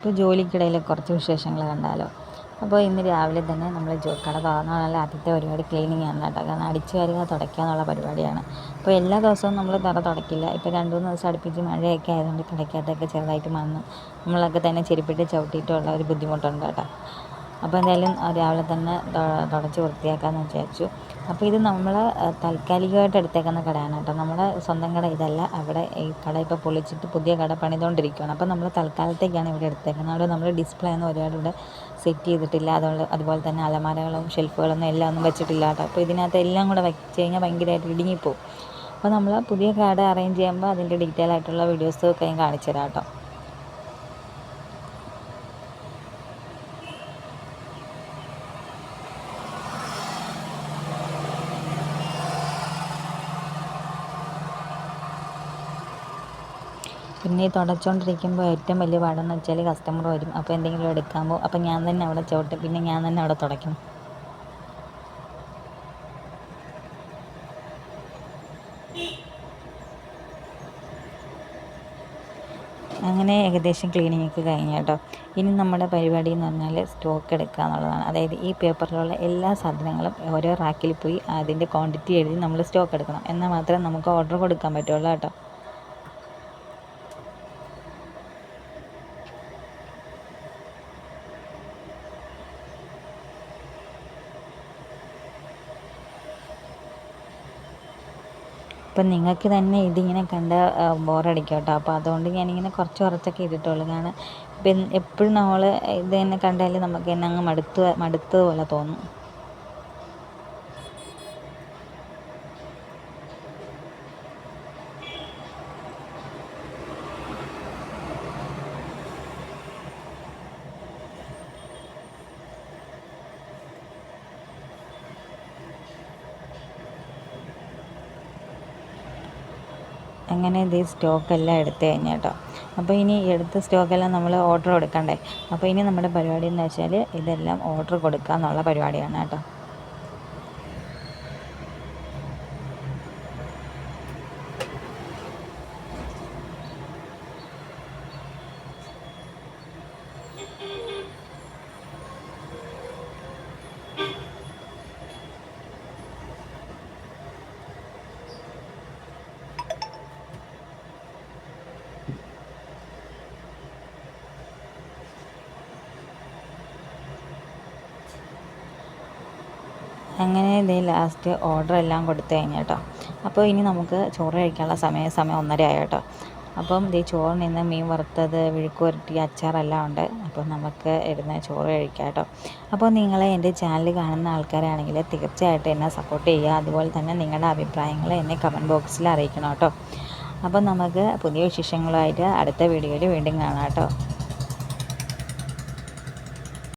ഇപ്പോൾ ജോലിക്കിടയിൽ കുറച്ച് വിശേഷങ്ങൾ കണ്ടാലോ? അപ്പോൾ ഇന്ന് രാവിലെ തന്നെ നമ്മൾ കട തുറന്നാലുള്ള ആദ്യത്തെ പരിപാടി ക്ലീനിങ് ആണ് കേട്ടോ. കാരണം അടിച്ചു വരിക തുടയ്ക്കുക എന്നുള്ള പരിപാടിയാണ്. അപ്പോൾ എല്ലാ ദിവസവും നമ്മൾ തറ തുടയ്ക്കില്ല. ഇപ്പോൾ രണ്ട് മൂന്ന് ദിവസം അടുപ്പിച്ച് മഴയൊക്കെ ആയതുകൊണ്ട് തുടയ്ക്കാത്തൊക്കെ ചെറുതായിട്ട് മണ്ണ് നമ്മളൊക്കെ തന്നെ ചെരുപ്പിട്ട് ചവിട്ടിയിട്ടുള്ള ഒരു ബുദ്ധിമുട്ടുണ്ട് കേട്ടോ. അപ്പോൾ എന്തായാലും രാവിലെ തന്നെ തുടച്ച് വൃത്തിയാക്കാമെന്ന് വിചാരിച്ചു. അപ്പോൾ ഇത് നമ്മൾ താൽക്കാലികമായിട്ട് എടുത്തേക്കുന്ന കടയാണ് കേട്ടോ. നമ്മുടെ സ്വന്തം കട ഇതല്ല. അവിടെ ഈ കട ഇപ്പോൾ പൊളിച്ചിട്ട് പുതിയ കട പണിതുകൊണ്ടിരിക്കുകയാണ് അപ്പോൾ നമ്മൾ തൽക്കാലത്തേക്കാണ് ഇവിടെ എടുത്തേക്കുന്നത്. അവിടെ നമ്മൾ ഡിസ്പ്ലേ ഒന്നും ഒരുപാട് ഇവിടെ സെറ്റ് ചെയ്തിട്ടില്ല. അതുകൊണ്ട് അതുപോലെ തന്നെ അലമാരകളും ഷെൽഫുകളൊന്നും എല്ലാം ഒന്നും വെച്ചിട്ടില്ല കേട്ടോ. അപ്പോൾ ഇതിനകത്ത് എല്ലാം കൂടെ വെച്ച് കഴിഞ്ഞാൽ ഭയങ്കരമായിട്ട് ഇടുങ്ങിപ്പോവും. അപ്പോൾ നമ്മൾ പുതിയ കട അറേഞ്ച് ചെയ്യുമ്പോൾ അതിന്റെ ഡീറ്റെയിൽ ആയിട്ടുള്ള വീഡിയോസ് ഒക്കെ ഞാൻ കാണിച്ചു തരാം കേട്ടോ. പിന്നെ ഈ തുടച്ചുകൊണ്ടിരിക്കുമ്പോൾ ഏറ്റവും വലിയ പാടെന്ന് വെച്ചാൽ കസ്റ്റമർ വരും. അപ്പോൾ എന്തെങ്കിലും എടുക്കാൻ പോകും അപ്പോൾ ഞാൻ തന്നെ അവിടെ ചവിട്ടും. പിന്നെ ഞാൻ തന്നെ അവിടെ തുടയ്ക്കണം അങ്ങനെ ഏകദേശം ക്ലീനിങ് ഒക്കെ കഴിഞ്ഞു കേട്ടോ. ഇനി നമ്മുടെ പരിപാടി എന്ന് പറഞ്ഞാൽ സ്റ്റോക്ക് എടുക്കുക എന്നുള്ളതാണ്. അതായത് ഈ പേപ്പറിലുള്ള എല്ലാ സാധനങ്ങളും ഓരോ റാക്കിൽ പോയി അതിന്റെ ക്വാണ്ടിറ്റി എഴുതി നമ്മൾ സ്റ്റോക്ക് എടുക്കണം. എന്നാൽ മാത്രമേ നമുക്ക് ഓർഡർ കൊടുക്കാൻ പറ്റുള്ളൂ കേട്ടോ. ഇപ്പം നിങ്ങൾക്ക് തന്നെ ഇതിങ്ങനെ കണ്ട ബോറടിക്കും കേട്ടോ അപ്പോൾ അതുകൊണ്ട് ഞാനിങ്ങനെ കുറച്ച് കുറച്ചൊക്കെ ഇട്ടിട്ടുള്ളൂ കാരണം ഇപ്പം എപ്പോഴും നമ്മൾ ഇത് തന്നെ കണ്ടാൽ നമുക്ക് തന്നെ അങ്ങ് മടുത്ത് പോലെ തോന്നും. അങ്ങനെ ഇത് സ്റ്റോക്കെല്ലാം എടുത്തു കഴിഞ്ഞു കേട്ടോ അപ്പോൾ ഇനി എടുത്ത സ്റ്റോക്കെല്ലാം നമ്മൾ ഓർഡർ കൊടുക്കണ്ടേ? അപ്പോൾ ഇനി നമ്മുടെ പരിപാടി എന്ന് വെച്ചാൽ ഇതെല്ലാം ഓർഡർ കൊടുക്കുക എന്നുള്ള പരിപാടിയാണ് കേട്ടോ. അങ്ങനെ ഇതേ ലാസ്റ്റ് ഓർഡർ എല്ലാം കൊടുത്തു കഴിഞ്ഞു കേട്ടോ. അപ്പോൾ ഇനി നമുക്ക് ചോറ് കഴിക്കാനുള്ള സമയം സമയം ഒന്നര ആയി കേട്ടോ. അപ്പം ഇതേ ചോറിന് ഇന്ന് മീൻ വറുത്തത് വിഴുക്ക് വരട്ടി അച്ചാറെല്ലാം ഉണ്ട്. അപ്പോൾ നമുക്ക് ഇരുന്ന് ചോറ് കഴിക്കാം കേട്ടോ. അപ്പോൾ നിങ്ങൾ എന്റെ ചാനൽ കാണുന്ന ആൾക്കാരാണെങ്കിൽ തീർച്ചയായിട്ടും എന്നെ സപ്പോർട്ട് ചെയ്യുക. അതുപോലെ തന്നെ നിങ്ങളുടെ അഭിപ്രായങ്ങൾ എന്നെ കമന്റ് ബോക്സിൽ അറിയിക്കണം കേട്ടോ. അപ്പോൾ നമുക്ക് പുതിയ വിശേഷങ്ങളുമായിട്ട് അടുത്ത വീഡിയോയിൽ വീണ്ടും കാണാം കേട്ടോ.